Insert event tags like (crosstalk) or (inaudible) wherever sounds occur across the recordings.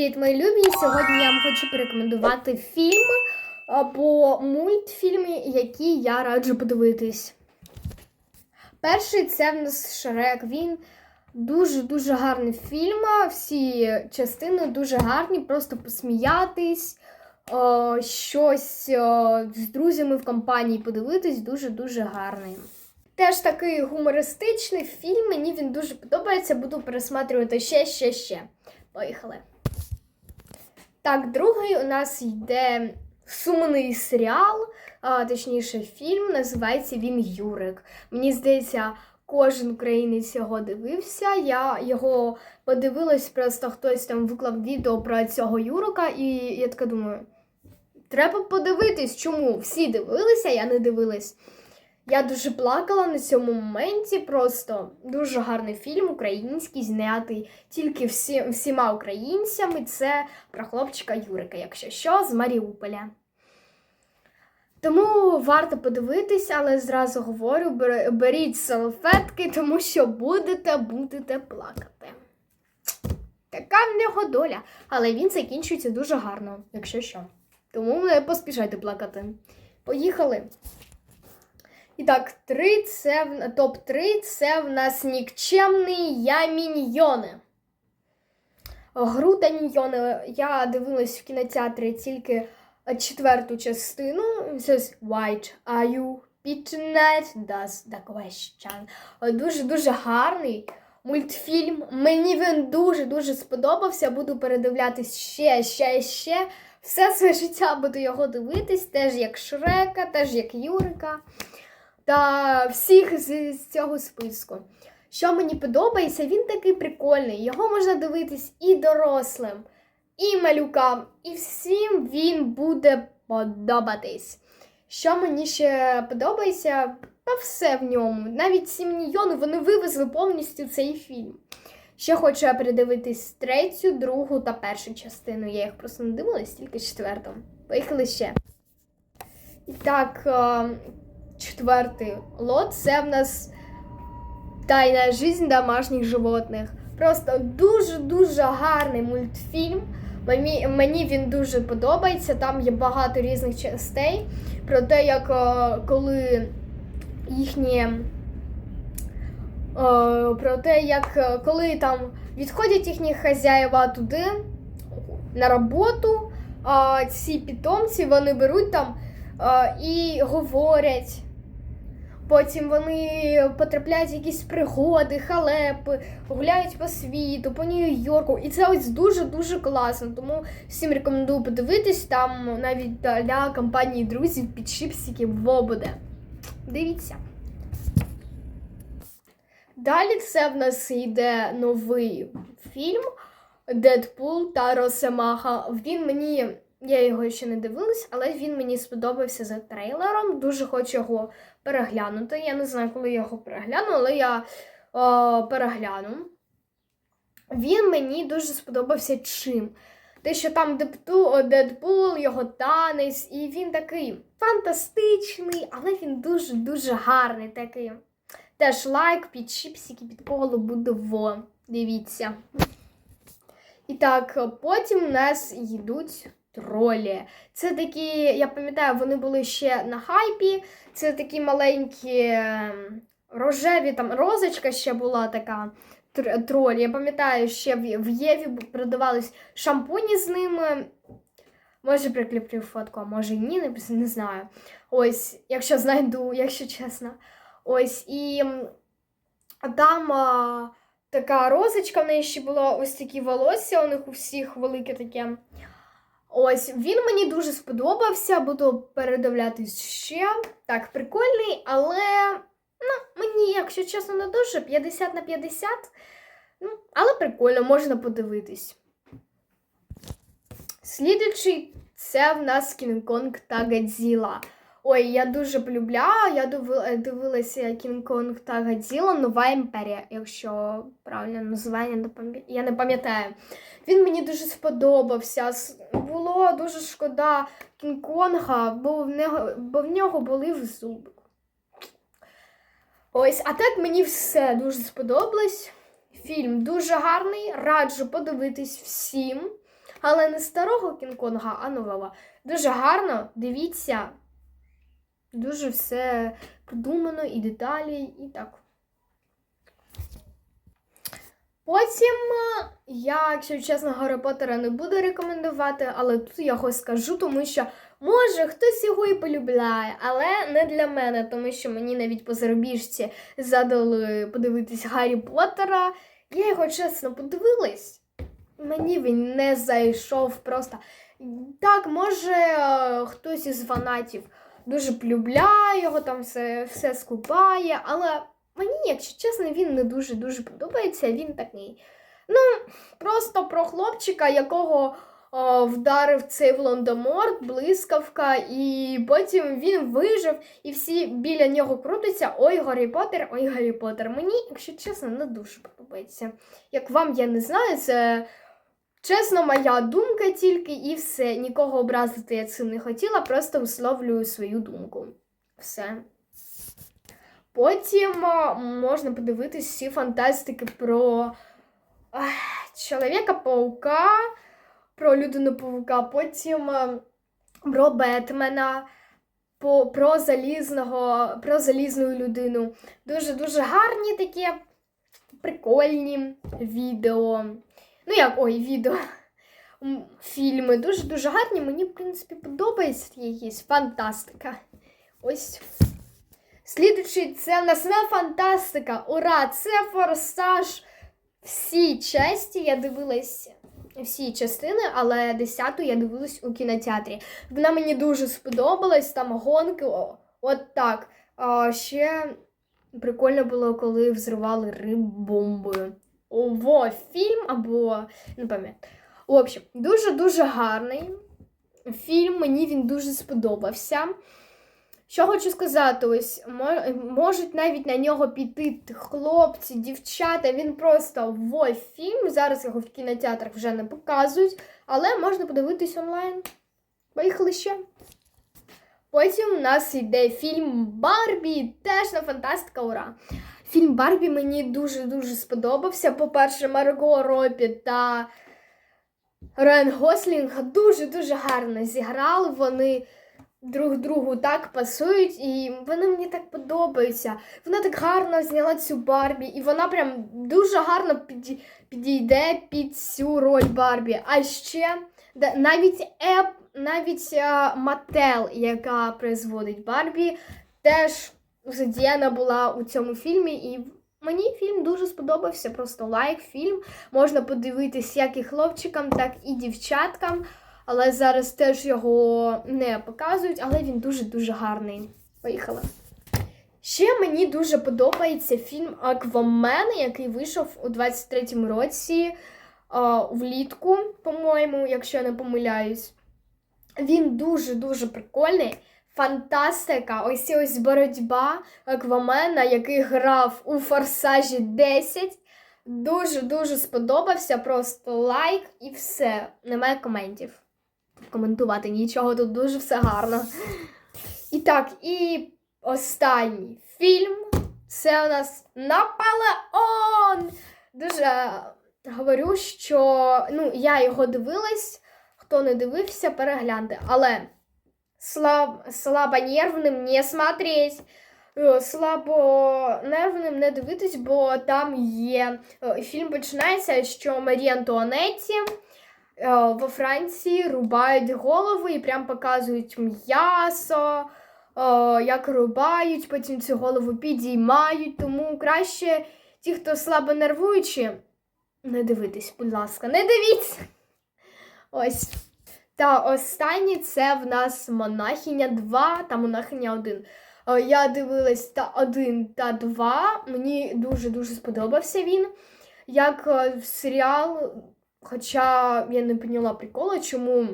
Привіт, мої любі! Сьогодні я вам хочу порекомендувати фільм або мультфільми, які я раджу подивитись. Перший це в нас Шрек. Він дуже-дуже гарний фільм. Всі частини дуже гарні, просто посміятись, щось з друзями в компанії подивитись, дуже-дуже гарний. Теж такий гумористичний фільм, мені він дуже подобається, буду пересматривати ще, ще, ще. Поїхали. Так, другий у нас йде сумний серіал, а, точніше, фільм. Називається він Юрик. Мені здається, кожен українець його дивився. Я його подивилась, просто хтось там виклав відео про цього Юрика, і я така думаю, треба подивитись, чому всі дивилися, я не дивилась. Я дуже плакала на цьому моменті. Просто дуже гарний фільм, український, знятий тільки всі, всіма українцями. Це про хлопчика Юрика, якщо що, з Маріуполя. Тому варто подивитись, але зразу говорю, беріть салфетки, тому що будете, будете плакати. Така в нього доля. Але він закінчується дуже гарно, якщо що. Тому не поспішайте плакати. Поїхали! І так, три це в топ-3 це в нас нікчемний я міньйони. Гру міньйони я дивилась в кінотеатрі тільки четверту частину. Це White Are You Pitchnet Does the Question. Дуже-дуже гарний мультфільм. Мені він дуже-дуже сподобався. Буду передивлятись ще, ще, ще. Все своє життя буду його дивитись, теж як Шрека, теж як Юрика та всіх з, з цього списку. Що мені подобається, він такий прикольний. Його можна дивитись і дорослим, і малюкам, і всім він буде подобатись. Що мені ще подобається, та все в ньому. Навіть ці міньйони вони вивезли повністю цей фільм. Ще хочу я передивитись третю, другу та першу частину. Я їх просто не дивилась, тільки четверту. Поїхали ще. І так, е, четвертий лот це в нас Тайна жизнь домашніх животних. Просто дуже-дуже гарний мультфільм. Мені, мені він дуже подобається. Там є багато різних частей про те, як е, коли їхні. е, Про те, як е, коли там відходять їхні хазяїва туди на роботу, а ці питомці вони беруть там і говорять. Потім вони потрапляють в якісь пригоди, халепи, гуляють по світу, по Нью-Йорку. І це ось дуже-дуже класно. Тому всім рекомендую подивитись там навіть для компанії друзів під шипсики буде. Дивіться. Далі це в нас йде новий фільм Дедпул та Росомаха. Він мені. Я його ще не дивилась, але він мені сподобався за трейлером. Дуже хочу його переглянути. Я не знаю, коли я його перегляну, але я о, перегляну. Він мені дуже сподобався чим. Те, що там Дедпул, його танець, і він такий фантастичний, але він дуже-дуже гарний такий. Теж лайк під чіпсики, під коло буде во. Дивіться. І так, потім у нас йдуть тролі. Це такі, я пам'ятаю, вони були ще на хайпі. Це такі маленькі ем, рожеві, там розочка ще була така тр- тролі. Я пам'ятаю, ще в, Єві продавались шампуні з ними. Може, прикріплю фотку, а може ні, не, не знаю. Ось, якщо знайду, якщо чесно. Ось, і там а, така розочка, в неї ще було ось такі волосся, у них у всіх велике таке. Ось він мені дуже сподобався, буду передивлятись ще. Так, прикольний, але ну, мені, якщо чесно, не дуже 50 на 50. Ну, але прикольно, можна подивитись. Слідуючий це в нас Кінг-Конг та Годзіла. Ой, я дуже полюбляю. Я дивилася Кінг-Конг та Годзіла Нова імперія, якщо правильне названня. Я не пам'ятаю. Він мені дуже сподобався. Було дуже шкода Кінг-Конга, бо в нього, бо в нього болів зуб. Ось, а так мені все дуже сподобалось. Фільм дуже гарний, раджу подивитись всім. Але не старого Кінг-Конга, а нового. Дуже гарно, дивіться. Дуже все продумано, і деталі, і так. Потім я, якщо чесно, Гаррі Поттера не буду рекомендувати, але тут я його скажу, тому що може хтось його і полюбляє, але не для мене, тому що мені навіть по зарубіжці задали подивитись Гаррі Поттера. Я його чесно подивилась. Мені він не зайшов просто. Так, може, е, хтось із фанатів дуже полюбляє його, там все, все скупає, але мені, якщо чесно, він не дуже-дуже подобається. Він такий. Ну, просто про хлопчика, якого о, вдарив цей Волан-де-Морт, блискавка, і потім він вижив, і всі біля нього крутяться. Ой, Гаррі Поттер, ой, Гаррі Поттер. Мені, якщо чесно, не дуже подобається. Як вам, я не знаю, це чесно моя думка тільки і все. Нікого образити я цим не хотіла, просто висловлюю свою думку. Все. Потім можна подивитись всі фантастики про ах, Чоловіка-паука, про людину паука, потім про Бетмена, по, про залізного, про залізну людину. Дуже-дуже гарні такі прикольні відео. Ну, як ой, відео. Фільми дуже-дуже гарні. Мені, в принципі, подобається якісь фантастика. Ось. Слідуючий, це в нас фантастика. Ура! Це форсаж. Всі часті я дивилась всі частини, але десяту я дивилась у кінотеатрі. Вона мені дуже сподобалась, там гонки. О, от так. А ще прикольно було, коли взривали риб бомбою. Ово, фільм або не пам'ятаю. В общем, дуже-дуже гарний фільм. Мені він дуже сподобався. Що хочу сказати, ось можуть навіть на нього піти хлопці, дівчата. Він просто вой фільм. Зараз його в кінотеатрах вже не показують, але можна подивитись онлайн. Поїхали ще. Потім у нас йде фільм Барбі, теж на фантастика, ура! Фільм Барбі мені дуже-дуже сподобався. По-перше, Марго Робі та Райан Гослінг дуже-дуже гарно зіграли. Вони друг другу так пасують, і вони мені так подобаються. Вона так гарно зняла цю Барбі, і вона прям дуже гарно підійде під цю роль Барбі. А ще навіть Еп, навіть Мател, яка призводить Барбі, теж задіяна була у цьому фільмі. І мені фільм дуже сподобався. Просто лайк фільм. Можна подивитись як і хлопчикам, так і дівчаткам. Але зараз теж його не показують, але він дуже-дуже гарний. Поїхали. Ще мені дуже подобається фільм Аквамен, який вийшов у 23-му році а, влітку, по-моєму, якщо я не помиляюсь. Він дуже-дуже прикольний. Фантастика, ось ось боротьба Аквамена, який грав у Форсажі 10. Дуже-дуже сподобався. Просто лайк і все. Немає коментів. Коментувати нічого, тут дуже все гарно. І так, і останній фільм. Це у нас Наполеон. Дуже говорю, що ну, я його дивилась. Хто не дивився, перегляньте. Але слаб, слабонервним не смотреть. Е, Слабонервним не дивитись, бо там є. е, Фільм починається, що Марі Антуанетті е, во Франції рубають голови і прям показують м'ясо, е, як рубають, потім цю голову підіймають. Тому краще ті, хто слабо нервуючі, не дивитись, будь ласка, не дивіться. Ось. Та останній це в нас монахиня 2 та монахиня 1. Е, Я дивилась та 1 та 2. Мені дуже-дуже сподобався він. Як е, серіал, хоча я не поняла прикола, чому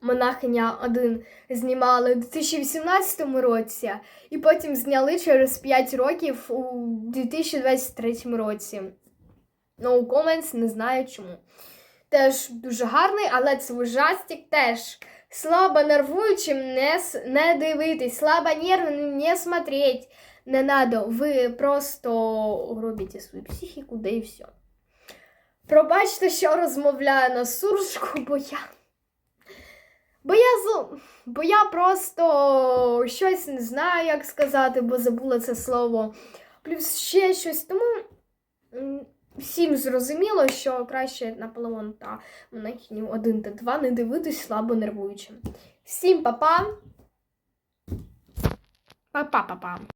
монахиня 1 знімали у 2018 році, і потім зняли через 5 років у 2023 році. No comments, не знаю чому. Теж дуже гарний, але це ужастик теж. Слабо нервуючим не, не дивитись, слабо нервним не смотреть. Не надо, ви просто робите свою психіку, да і все. Пробачте, що розмовляю на суржику, (laughs) бо я. Бо я бо я просто щось не знаю, як сказати, бо забула це слово. Плюс ще щось. Тому всім зрозуміло, що краще Наполеон та монахіню 1 та 2 не дивитись слабо нервуючим. Всім па-па! Па-па-па-па!